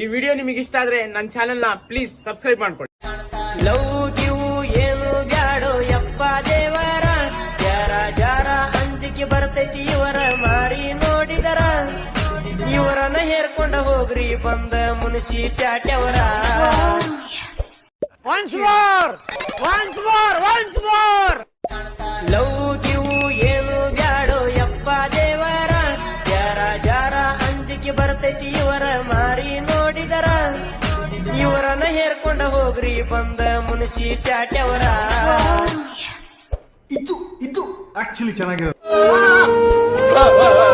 ಈ ವಿಡಿಯೋ ನಿಮಗೆ ಇಷ್ಟ ಆದ್ರೆ ನನ್ನ ಚಾನೆಲ್ನ ಪ್ಲೀಸ್ ಸಬ್ಸ್ಕ್ರೈಬ್ ಮಾಡ್ಕೊಳ್ಳಿ. ಲವ್ ಗಿವ್ ಏನು ಬ್ಯಾಡೋ ಯಪ್ಪ ದೇವರ? ಯಾರ ಜಾರ ಅಂಜಿಕೆ ಬರ್ತೈತಿ ಇವರ ಮಾರಿ ನೋಡಿದರ? ಇವರನ್ನ ಹೇರ್ಕೊಂಡ ಹೋಗ್ರಿ ಬಂದ ಮುನಿಸಿ ಪ್ಯಾಟ್ಯವರ. Once more once more once more love give ಏನು ಬ್ಯಾಡೋ ಯಪ್ಪ ದೇವರ? ಯಾರ ಜಾರ ಅಂಜಿಕೆ ಬರ್ತೈತಿ ಇವರ ಮಾರಿ ಇವರನ್ನ ಹೇರ್ಕೊಂಡ ಹೋಗ್ರಿ ಬಂದ ಮುನಿಸಿ ಪ್ಯಾಟ್ಯವರ ಇದು ಇದು ಆಕ್ಚುಲಿ ಚೆನ್ನಾಗಿರೋದು.